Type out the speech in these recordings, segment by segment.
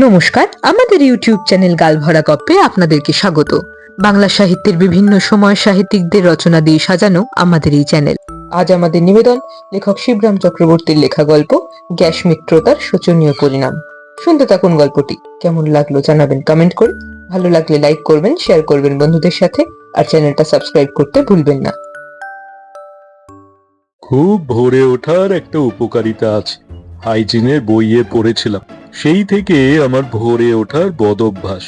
নমস্কার, আমাদের YouTube channel গালভরা গপ্পে আপনাদেরকে স্বাগত। বাংলা সাহিত্যের বিভিন্ন সময় সাহিত্যিকদের রচনা দিয়ে সাজানো আমাদের এই চ্যানেল। আজ আমাদের নিবেদন, লেখক শিবরাম চক্রবর্তীর লেখা গল্প, গ্যাস মিত্রতার শোচনীয় পরিণাম। শুনতে থাকুন গল্পটি। কেমন লাগল জানাবেন কমেন্ট করে। ভালো লাগলে লাইক করবেন, শেয়ার করবেন বন্ধুদের সাথে, আর চ্যানেলটা সাবস্ক্রাইব করতে ভুলবেন না। খুব ভোরে ওঠার একটা উপকারিতা আছে। হাইজিনের বইয়ে পড়েছিলাম। সেই থেকে আমার ভোরে ওঠার বদ অভ্যাস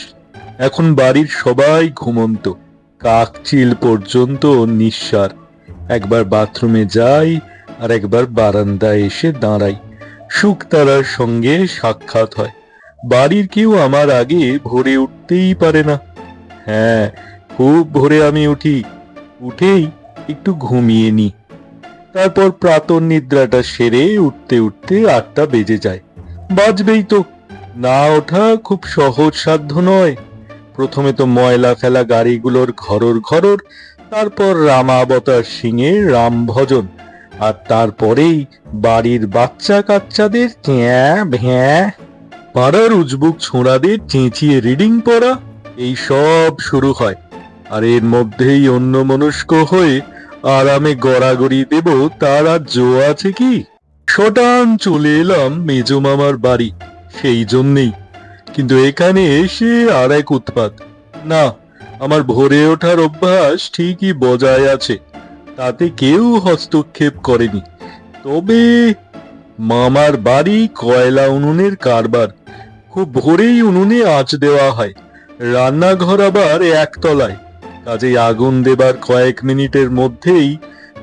এখন বাড়ির সবাই ঘুমন্ত। কাকচিল পর্যন্ত নিঃসার। একবার বাথরুমে যাই আর একবার বারান্দায় এসে দাঁড়াই। শুকতারার সঙ্গে সাক্ষাৎ হয়। বাড়ির কেউ আমার আগে ভোরে উঠতেই পারে না। হ্যাঁ খুব ভোরে আমি উঠি। উঠেই একটু ঘুমিয়ে নিই তারপর প্রাতর নিদ্রাটা সেরে উঠতে উঠতে আটটা বেজে যায়। বাজবেই তো। না ওঠা খুব সহজ সাধ্য নয়। প্রথমে তো ময়লা ফেলা গাড়িগুলোর ঘরর ঘরর, তারপর রামাবতার সিংহে রাম ভজন, আর তারপরেই বাড়ির বাচ্চা কাচ্চাদের চ্যাঁ ভ্যাঁ। পাড়ার উজবুক ছোঁড়াদের চেঁচিয়ে রিডিং পড়া, এই সব শুরু হয়। আর এর মধ্যেই অন্য মনস্ক হয়ে আরামে গড়াগড়ি দেব, তার আর জো আছে কি? শটান চলে এলাম মেজো মামার বাড়ি, সেই জন্যেই। কিন্তু এখানে এসে আর এক উৎপাত। না, আমার ভোরে ওঠার অভ্যাস ঠিকই বজায় আছে, তাতে কেউ হস্তক্ষেপ করেনি। তবে মামার বাড়ি কয়লা উনুনের কারবার, খুব ভোরেই উনুনে আঁচ দেওয়া হয়। রান্নাঘর আবার একতলায়, কাজেই আগুন দেবার কয়েক মিনিটের মধ্যেই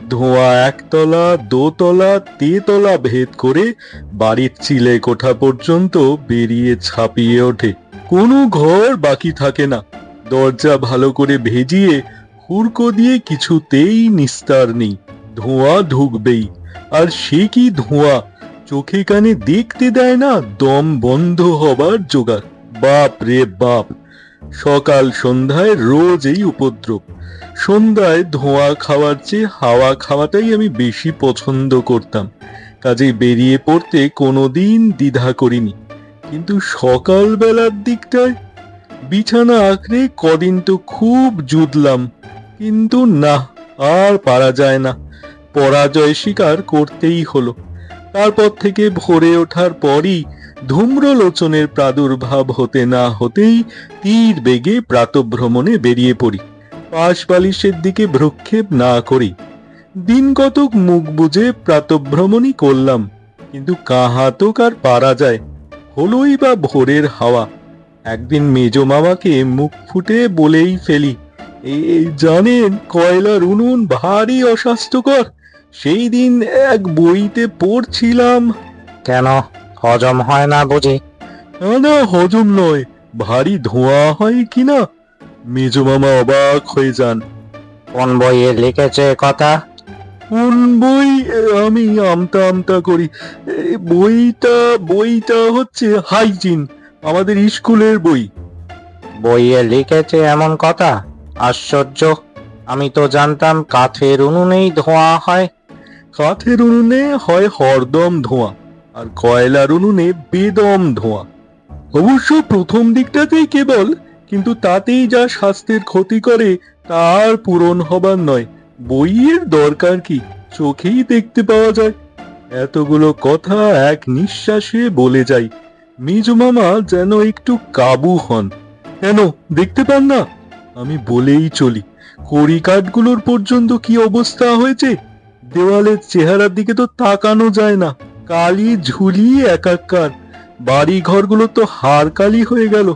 ধোঁয়া একতলা, দোতলা, তেতলা ভেদ করে বাড়ির চিলে কোঠা পর্যন্ত বেরিয়ে ছাপিয়ে ওঠে। কোনো ঘর বাকি থাকে না। দরজা ভালো করে ভেজিয়ে হুড়কো দিয়ে কিছুতেই নিস্তার নেই। ধোঁয়া ঢুকবেই। আর সে কি ধোঁয়া? চোখে কানে দেখতে দেয় না দম বন্ধ হবার জোগাড়। বাপ রে বাপ! সকাল সন্ধ্যায় রোজ এই উপদ্রব। সন্ধ্যায় ধোঁয়া খাওয়ার চেয়ে হাওয়া খাওয়াটাই আমি বেশি পছন্দ করতাম। কাজেই বেরিয়ে পড়তে কোনোদিন দ্বিধা করিনি। কিন্তু সকালবেলার দিকটায় বিছানা আঁকড়ে কদিন তো খুব জুদলাম। কিন্তু না, আর পারা যায় না। পরাজয় স্বীকার করতেই হলো। তারপর থেকে ভরে ওঠার পরই ধূম্রলোচনের প্রাদুর্ভাব হতে না হতেই তীর বেগে প্রাতভ্রমণে বেরিয়ে পড়ি। পাশ বালিশের দিকে ভ্রুক্ষেপ না করি। দিন কতক মুখ বুঝে প্রাতভ্রমণই করলাম কিন্তু কাহাতক আর পারা যায় হলোই বা ভোরের হাওয়া। একদিন মেজ মামাকে মুখ ফুটে বলেই ফেলি এই জানেন কয়লার উনুন ভারী অস্বাস্থ্যকর সেই দিন এক বইতে পড়ছিলাম। কেন? হজম হয় না বুঝি? না না হজম নয় ভারী ধোঁয়া হয় কিনা? মেজো মামা অবাক হয়ে যান। কোন বইয়ে লিখেছে কথা? কোন বই? আমি আমতা আমতা করি। বইটা বইটা হচ্ছে হাইজিন আমাদের স্কুলের বই। বইয়ে লিখেছে এমন কথা? আশ্চর্য। আমি তো জানতাম কাঠের উনুনেই ধোঁয়া হয়। কাঠের উনুনে হয় হরদম ধোঁয়া আর কয়লার উনুনে বেদম ধোঁয়া। অবশ্য প্রথম দিকটাতেই কেবল কিন্তু তাতেই যা স্বাস্থ্যের ক্ষতি করে তার পূরণ হবার নয়। বইয়ের দরকার কি? চোখেই দেখতে পাওয়া যায়। এতগুলো কথা এক নিঃশ্বাসে বলে যাই। মেজো মামা যেন একটু কাবু হন। কেন, দেখতে পান না? আমি বলেই চলি। কড়ি কাঠগুলোর পর্যন্ত কি অবস্থা হয়েছে? দেওয়ালের চেহারার দিকে তো তাকানো যায় না। কালি ঝুলি একাকার। বাড়ি ঘরগুলো তো হাড় কালি হয়ে গেল।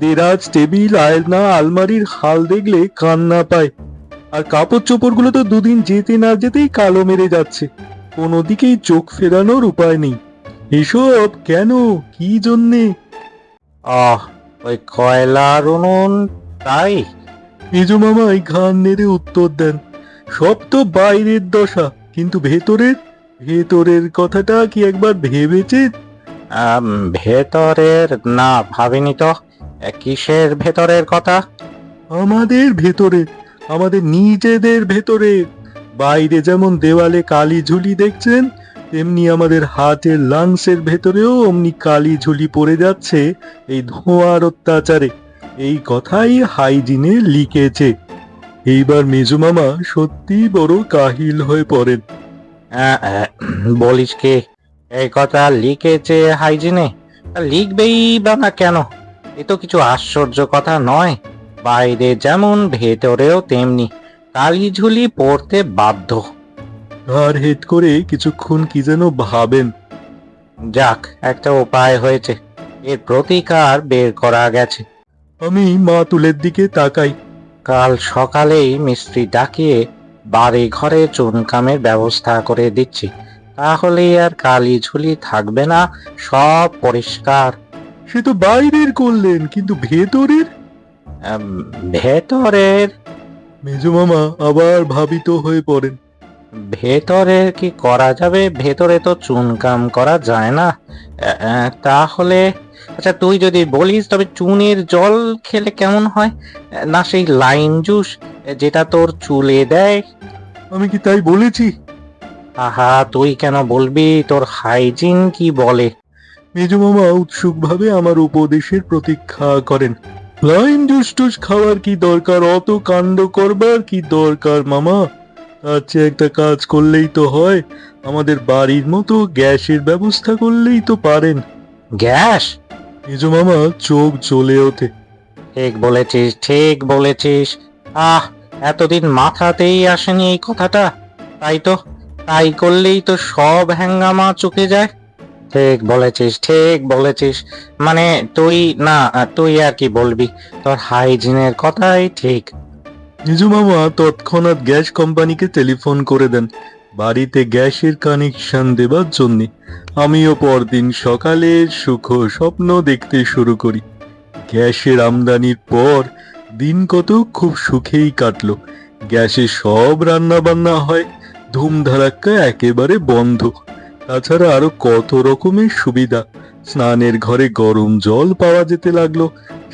দেরাজ টেবিল আয়না আলমারির হাল দেখলে কান্না পায়। আর কাপড় চোপড়গুলো তো দুদিন যেতে না যেতেই কালো মেরে যাচ্ছে। কোনো দিকেই চোখ ফেরানোর উপায় নেই। এসব কেন? কি জন্যে? আহ ওই কয়লার উনুন তাই? মেজো মামা এই ঘান নেড়ে উত্তর দেন সব তো বাইরের দশা কিন্তু ভেতরের? ভেতরের কথাটা কি একবার ভেবেছেন আম, ভেতরের? না ভাবিনি তো। কিসের ভেতরের কথা? আমাদের ভেতরে আমাদের নিজেদের ভেতরে। বাইরে যেমন দেওয়ালে কালি ঝুলি দেখছেন তেমনি আমাদের হাতের লাংসের ভেতরেও অমনি কালি ঝুলি পড়ে যাচ্ছে এই ধোঁয়ার অত্যাচারে। এই কথাই হাইজিনে লিখেছে। এইবার মেজু মামা সত্যি বড় কাহিল হয়ে পড়েন। বলিস কে? এই কথা লিখেছে হাইজিনে? লিখবেই বা না কেন? এ তো কিছু আশ্চর্য কথা নয়। বাইরে যেমন ভেতরেও তেমনি কালি ঝুলি পড়তে বাধ্য। ঘাড় হেট করে কিছুক্ষণ কি যেন ভাবেন। যাক একটা উপায় হয়েছে। এর প্রতিকার বের করা গেছে। আমি মা তুলের দিকে তাকাই। কাল সকালেই মিস্ত্রি ডাকিয়ে বাড়ি ঘরে চুনকামের ব্যবস্থা করে দিচ্ছি। তাহলে আর কালি ঝুলি থাকবে না সব পরিষ্কার। সে তো বাইরের করলেন কিন্তু ভেতরের? আম, ভেতরের? মেজু মামা আবার ভাবিত হয়ে পড়েন। ভেতরের কি করা যাবে? ভেতরে তো চুনকাম করা যায় না। তাহলে আচ্ছা তুই যদি বলিস তবে চুনের জল খেলে কেমন হয়? না সেই লাইন জুস যেটা তোর চুলে দেয়? আমি কি তাই বলেছি? আহা তুই কেন বলবি? তোর হাইজিন কি বলে? মেজু মামা উৎসুকভাবে আমার উপদেশের প্রতীক্ষা করেন। লাইন জুস টুস খাওয়ার কি দরকার? অত কাণ্ড করবার কি দরকার মামা? তার চেয়ে একটা কাজ করলেই তো হয়। আমাদের বাড়ির মতো গ্যাসের ব্যবস্থা করলেই তো পারেন। গ্যাস? মেজু মামা চোখ জ্বলে ওঠে। ঠিক বলেছিস ঠিক বলেছিস। আহ এতদিন মাথাতেই আসেনি এই কথাটা। তাই তো তাই করলেই তো সব হ্যাঙ্গামা চুকে যায়। ঠিক বলেছিস ঠিক বলেছিস। মানে তুই না, তুই আর কি বলবি? তোর হাইজিনের কথাই ঠিক। নিজু মামা, তৎক্ষণাৎ গ্যাস কোম্পানিকে টেলিফোন করে দেন। বাড়িতে গ্যাসের কানেকশন দেবার জন্য। আমিও পরদিন সকালে সুখ স্বপ্ন দেখতে শুরু করি। গ্যাসের আমদানির পর দিন কত খুব সুখেই কাটলো। গ্যাসে সব রান্না বান্না হয়, ধুমধারাক্কা একেবারে বন্ধ। তাছাড়া আরও কত রকমের সুবিধা। স্নানের ঘরে গরম জল পাওয়া যেতে লাগল।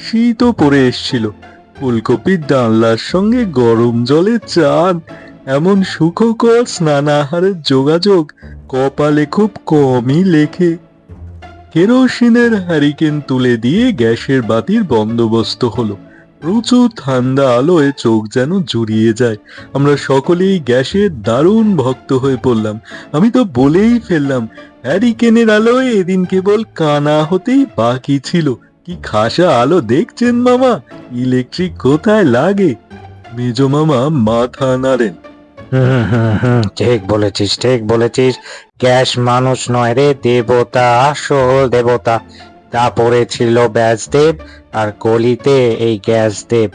শীতও পড়ে এসছিল। ফুলকপির ডালনার সঙ্গে গরম জলে চান। এমন সুখকর স্নানাহারের যোগাযোগ কপালে খুব কমই লেখে। কেরোসিনের হ্যারিকেন তুলে দিয়ে গ্যাসের বাতির বন্দোবস্ত হলো। প্রচুর ঠান্ডা আলোয় চোখ যেন জুড়িয়ে যায়। আমরা সকলেই গ্যাসে দারুণ ভক্ত হয়ে পড়লাম। আমি তো বলেই ফেললাম, হ্যারিকেনের আলোয় এদিন কেবল কানা হতেই বাকি ছিল। কি খাসা আলো দেখছেন মামা? ইলেকট্রিক কোথায় লাগে? মেজো মামা মাথা নাড়েন। হুম হুম হুম, ঠিক বলেছিস ঠিক বলেছিস। গ্যাস মানুষ নয় রে, দেবতা, আসল দেবতা। তারপরে ছিল ব্যাসদেব আর কলিতে এই গ্যাস দেব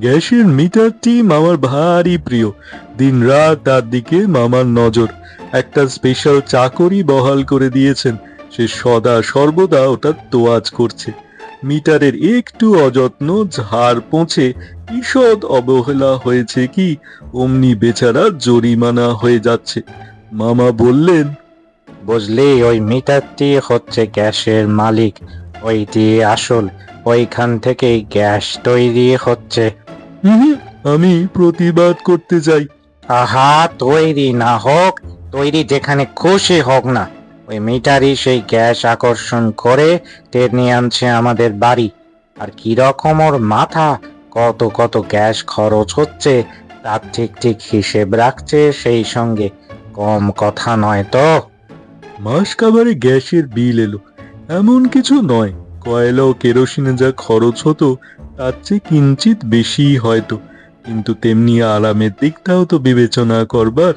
গ্যাসের মিটারটি মামার ভারী প্রিয়। দিন রাত তার দিকে মামার নজর। একটা স্পেশাল চাকরি বহাল করে দিয়েছেন। সে সদা সর্বদা ওটা তোয়াজ করছে। মিটারের একটু অযত্ন ঝাড় পৌঁছে ঈষৎ অবহেলা হয়েছে কি? অমনি বেচারা জরিমানা হয়ে যাচ্ছে। মামা বললেন বুঝলি ওই মিটারটি হচ্ছে গ্যাসের মালিক। ওইটি আসল ওইখান থেকেই গ্যাস তৈরি হচ্ছে। "হুম, আমি প্রতিবাদ করতে চাই। আহা তৈরি না হোক তৈরি যেখানে খুশি হোক না। ওই মিটারই সেই গ্যাস আকর্ষণ করে টেনে আনছে আমাদের বাড়ি। আর কি রকম ওর মাথা কত কত গ্যাস খরচ হচ্ছে তার ঠিক ঠিক হিসেব রাখছে সেই সঙ্গে। কম কথা নয় তো। মাস কাবারে গ্যাসের বিল এলো। এমন কিছু নয়। কয়লা ও কেরোসিনে যা খরচ হতো, তার চেয়ে কিঞ্চিত বেশিই হয়তো। কিন্তু তেমনি আরামের দিকটাও তো বিবেচনা করবার।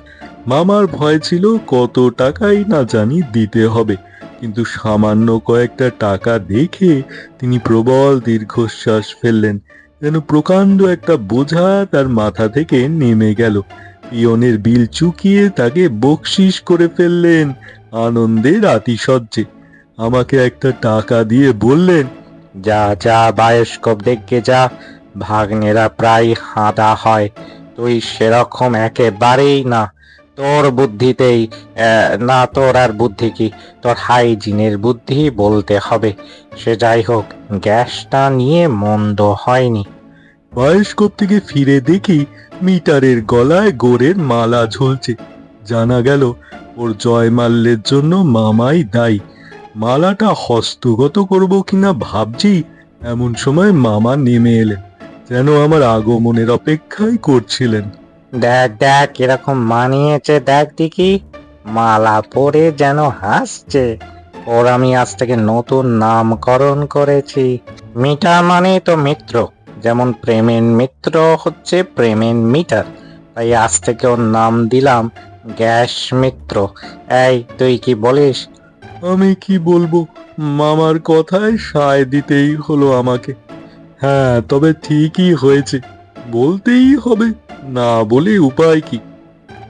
মামার ভয় ছিল কত টাকাই না জানি দিতে হবে। কিন্তু সামান্য কয়েকটা টাকা দেখে তিনি প্রবল দীর্ঘশ্বাস ফেললেন। যেন প্রকাণ্ড একটা বোঝা তার মাথা থেকে নেমে গেল। পিয়নের বিল চুকিয়ে তাকে বকশিস করে ফেললেন আনন্দের আতিশয্যে আমাকে একটা টাকা দিয়ে বললেন যা যা বায়োস্কোপ দেখে যা। ভাগ্নেরা প্রায় হাঁদা হয়। তুই সেরকম একেবারেই না। তোর বুদ্ধিতেই না তোর আর বুদ্ধি কি? তোর হাইজিনের বুদ্ধি বলতে হবে। সে যাই হোক গ্যাসটা নিয়ে মন্দ হয়নি। বায়োস্কোপ থেকে ফিরে দেখি মিটারের গলায় গোড়ের মালা ঝুলছে। জানা গেল ওর জয়মাল্যের জন্য মামাই দায়ী। মালাটা হস্তগত করব কিনা ভাবছি, এমন সময় মামা নেমে এলেন, যেন আমার আগমনের অপেক্ষাই করছিলেন। দেখ দেখ এরকম মানিয়েছে, দেখ দেখি। মালা পরে যেন হাসছে, ওর আমি আজ থেকে নতুন নামকরণ করেছি। মিটা মানে তো মিত্র, যেমন প্রেমের মিত্র হচ্ছে প্রেমের মিটার। তাই আজ থেকে ওর নাম দিলাম গ্যাস মিত্র এই তুই কি বলিস? আমি কি বলব? মামার কথায় সায় দিতেই হলো আমাকে। হ্যাঁ তবে ঠিকই হয়েছে। বলতেই হবে না বলে উপায় কি?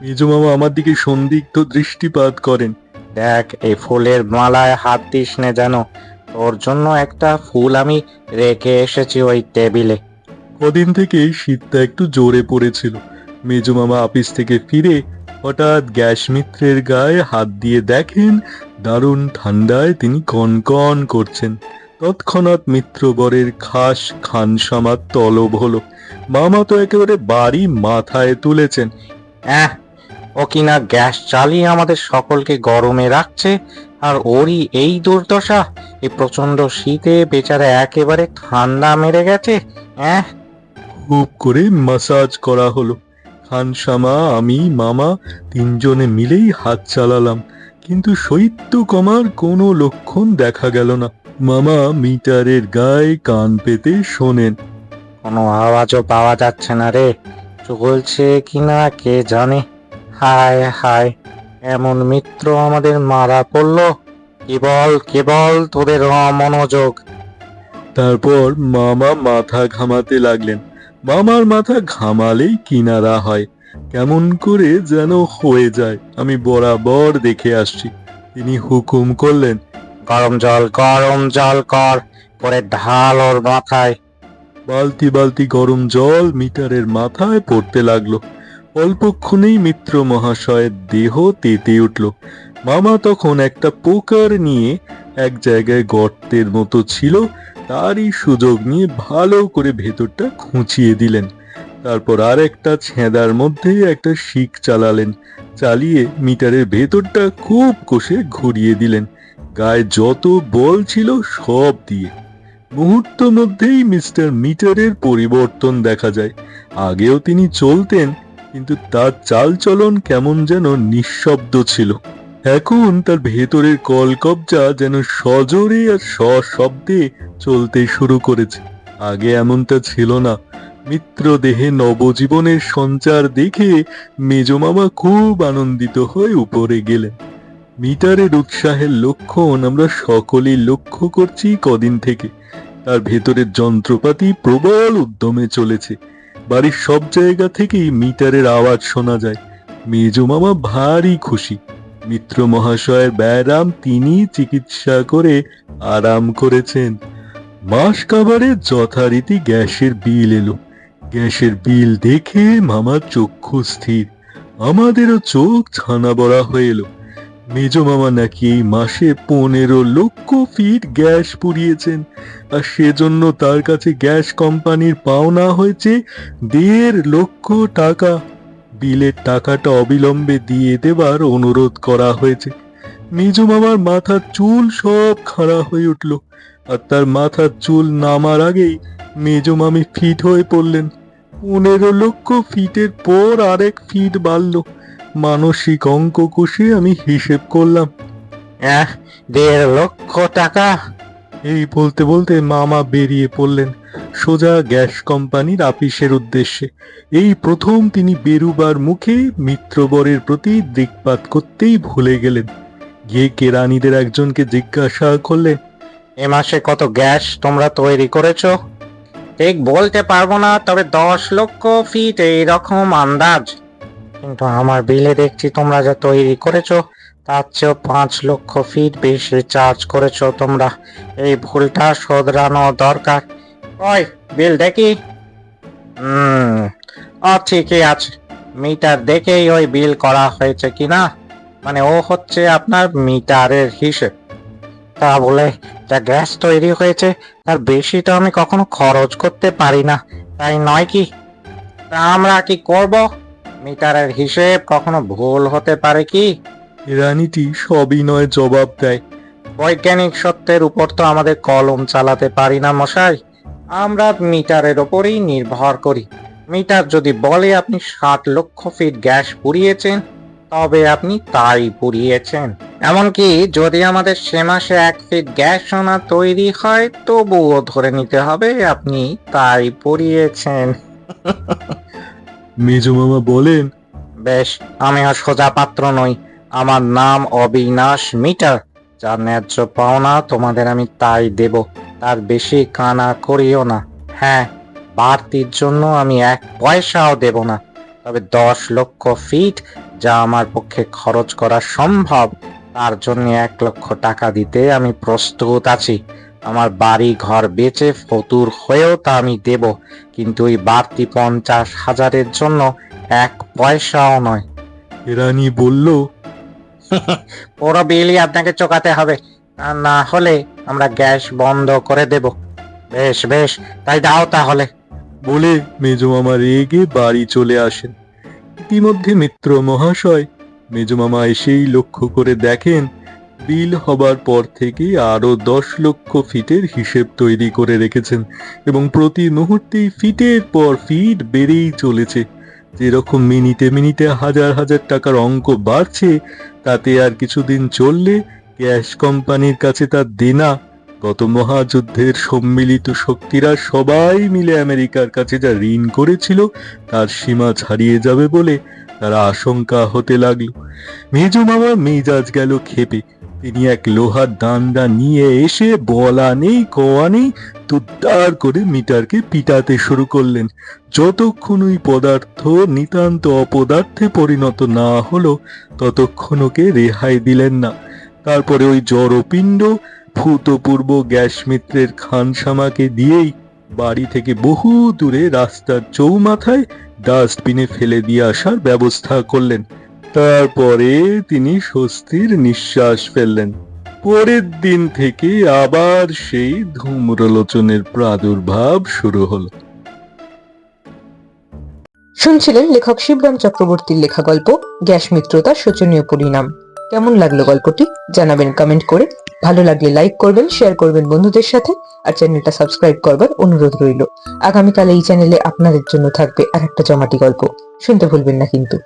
মেজো মামা আমার দিকে সন্দিগ্ধ দৃষ্টিপাত করেন। দেখ এই ফুলের মালায় হাত দিস নে যেন। তোর জন্য একটা ফুল আমি রেখে এসেছি ওই টেবিলে। কদিন থেকে শীতটা একটু জোরে পড়েছিল। মেজো মামা অফিস থেকে ফিরে হঠাৎ গ্যাস মিত্রের গায়ে হাত দিয়ে দেখেন দারুণ ঠান্ডায় তিনি কনকন করছেন। তৎক্ষণাৎ মিত্রবরের খাস খানসামার তলব হলো। মামা তো একেবারে বাড়ি মাথায় তুলেছেন। হ্যাঁ ও কিনা গ্যাস চালিয়ে আমাদের সকলকে গরমে রাখছে? আর ওরই এই দুর্দশা? এই প্রচণ্ড শীতে বেচারা একেবারে ঠান্ডা মেরে গেছে? হ্যাঁ খুব করে মাসাজ করা হলো। খানসামা আমি মামা তিনজনে মিলেই হাত চালালাম কিন্তু শৈত্য কমার কোনো লক্ষণ দেখা গেল না। মামা মিটারের গায়ে কান পেতে শোনেন। কোনো আওয়াজও পাওয়া যাচ্ছে না রে চলছে কিনা কে জানে? হায় হায় এমন মিত্র আমাদের মারা পড়ল। কেবল কেবল তোদের অমনোযোগ। তারপর মামা মাথা ঘামাতে লাগলেন। মামার মাথা ঘামালেই কিনারা হয়। কেমন করে যেন হয়ে যায় আমি বরাবর দেখে আসছি। তিনি হুকুম করলেন গরম জল গরম জল কর পরে ঢাল ওর মাথায়। বালতি বালতি গরম জল মিটারের মাথায় পড়তে লাগল। অল্পক্ষণেই মিত্র মহাশয়ের দেহ তেতে উঠল। মামা তখন একটা পোকার নিয়ে এক জায়গায় গর্তের মতো ছিল তারই সুযোগ নিয়ে ভালো করে ভেতরটা খুঁচিয়ে দিলেন। তারপর আর একটা ছেঁদার মধ্যে একটা শিক চালালেন, চালিয়ে মিটারের ভেতরটা খুব কষে ঘুরিয়ে দিলেন, গায়ে যত বল ছিল সব দিয়ে। মুহূর্ত মধ্যেই মিস্টার মিটারের পরিবর্তন দেখা যায়। আগেও তিনি চলতেন, কিন্তু তার চালচলন কেমন যেন নিঃশব্দ ছিল। এখন তার ভেতরের কলকবজা যেন সজোরে আর সশব্দে চলতে শুরু করেছে। আগে এমনটা ছিল না। মিত্র দেহে নবজীবনের সঞ্চার দেখে মেজমামা খুব আনন্দিত হয়ে উপরে গেলেন। মিটারের উৎসাহের লক্ষণ আমরা সকলেই লক্ষ্য করছি কদিন থেকে। তার ভেতরের যন্ত্রপাতি প্রবল উদ্যমে চলেছে। বাড়ির সব জায়গা থেকেই মিটারের আওয়াজ শোনা যায়। মেজো মামা ভারী খুশি। মিত্র মহাশয়ের ব্যায়াম তিনি চিকিৎসা করে আরাম করেছেন। মাস কাবারে যথারীতি গ্যাসের বিল এলো। গ্যাসের বিল দেখে মামার চক্ষু স্থির, আমাদেরও চোখ ছানা বড়া হয়ে এলো। মেজ মামা নাকি এই মাসে পনেরো লক্ষ ফিট গ্যাস পুড়িয়েছেন, আর সেজন্য তার কাছে গ্যাস কোম্পানির পাওনা হয়েছে দেড় লক্ষ টাকা। বিলের টাকাটা অবিলম্বে দিয়ে দেবার অনুরোধ করা হয়েছে। মেজো মামার মাথার চুল সব খাড়া হয়ে উঠল আর তার মাথার চুল নামার আগেই মেজো মামি ফিট হয়ে পড়লেন। পনেরো লক্ষ ফিটের পর আরেক ফিট বাড়ল। মানসিক অঙ্ক কষে আমি হিসেব করলাম। দেড় লক্ষ টাকা? এই বলতে বলতে মামা বেরিয়ে পড়লেন সোজা গ্যাস কোম্পানির আপিসের উদ্দেশ্যে। এই প্রথম তিনি বেরুবার মুখে মিত্রবরের প্রতি দিকপাত করতেই ভুলে গেলেন। গিয়ে কেরানিদের একজনকে জিজ্ঞাসা করলেন, এ মাসে কত গ্যাস তোমরা তৈরি করেছ? ঠিক বলতে পারব না, তবে দশ লক্ষ ফিট এইরকম আন্দাজ। কিন্তু আমার বিলে দেখছি তোমরা যা তৈরি করেছ তার চেয়েও পাঁচ লক্ষ ফিট বেশি চার্জ করেছ তোমরা। এই ভুলটা শোধরানো দরকার। ওই বিল দেখি। হুম, ও, ঠিকই আছে। মিটার দেখেই ওই বিল করা হয়েছে কিনা? মানে ও হচ্ছে আপনার মিটারের হিসেব। তা বলে যা গ্যাস তৈরি হয়েছে, তার বেশি তো আমি কখনো খরচ করতে পারি না। তাই নয় কি? তা আমরা কি করব? মিটারের হিসেব কখনো ভুল হতে পারে কি? রানীটি সবিনয় জবাব দেয় বৈজ্ঞানিক সত্যের উপর তো আমাদের কলম চালাতে পারি না মশাই। আমরা মিটারের ওপরেই নির্ভর করি। মিটার যদি বলে আপনি ষাট লক্ষ ফিট গ্যাস পুড়িয়েছেন তবে আপনি তাই পুড়িয়েছেন। এমনকি যদি আমাদের সে মাসে এক ফিট গ্যাস সোনা তৈরি হয় তবুও ধরে নিতে হবে আপনি তাই পুড়িয়েছেন। মেজো মামা বলেন বেশ আমি আর সোজা পাত্র নই। আমার নাম অবিনাশ মিটার। যার ন্যায্য পাওনা তোমাদের আমি তাই দেব। তার বেশি কানা করিও না। হ্যাঁ বাড়তির জন্য আমি এক পয়সাও দেব না। তবে দশ লক্ষ ফিট যা আমার পক্ষে খরচ করা সম্ভব, তার জন্য এক লক্ষ টাকা দিতে আমি প্রস্তুত আছি। আমার বাড়ি ঘর বেচে ফতুর হয়েও তা আমি দেব, কিন্তু ওই বাড়তি পঞ্চাশ হাজারের জন্য এক পয়সাও নয়। রানী বলল পুরো বিলই আপনাকে চোকাতে হবে। না হলে আমরা গ্যাস বন্ধ করে দেব। বেশ বেশ, তাই দাও তাহলে। বলে মেজো মামা রেগে বাড়ি চলে আসেন। ইতিমধ্যে মিত্র মহাশয় মেজো মামা এসেই লক্ষ্য করে দেখেন, বিল হবার পর থেকে আরও দশ লক্ষ ফিটের হিসেব তৈরি করে রেখেছেন এবং প্রতি মুহূর্তেই ফিটের পর ফিট বেড়েই চলেছে। যেরকম মিনিটে মিনিটে হাজার হাজার টাকার অঙ্ক বাড়ছে, তাতে আর কিছুদিন চললে গ্যাস কোম্পানির কাছে তার দেনা। গত মহাযুদ্ধের সম্মিলিত শক্তিরা সবাই মিলে আমেরিকার কাছে যা ঋণ করেছিল, তার সীমা ছাড়িয়ে যাবে বলে তারা আশঙ্কা হতে লাগল। মেজ মামা মেজাজ গেল খেপে তিনি এক লোহার দান্ডা নিয়ে এসে বলা নেই, কোয়া নেই তুদ্দার করে মিটারকে পিটাতে শুরু করলেন। যতক্ষণ ওই পদার্থ নিতান্ত অপদার্থে পরিণত না হলো, ততক্ষণ ওকে রেহাই দিলেন না। তারপরে ওই জড়পিণ্ড ভূতপূর্ব গ্যাস মিত্রের খানসামাকে দিয়েই বাড়ি থেকে বহু দূরে রাস্তার চৌমাথায় ডাস্টবিনে ফেলে দিয়ে আসার ব্যবস্থা করলেন। তারপরে তিনি স্বস্তির নিঃশ্বাস ফেললেন। পরের দিন থেকে আবার সেই ধূম্রলোচনের প্রাদুর্ভাব শুরু হলো। শুনছিলেন লেখক শিবরাম চক্রবর্তীর লেখা গল্প, গ্যাস মিত্রতার শোচনীয় পরিণাম। কেমন লাগল গল্পটি? জানাবেন কমেন্ট করে। ভালো লাগলে লাইক করবেন শেয়ার করবেন বন্ধুদের সাথে, আর চ্যানেলটা সাবস্ক্রাইব করবার অনুরোধ রইল। আগামীকাল এই চ্যানেলে আপনাদের জন্য থাকবে আর একটা জমাটি গল্প। শুনতে ভুলবেন না কিন্তু।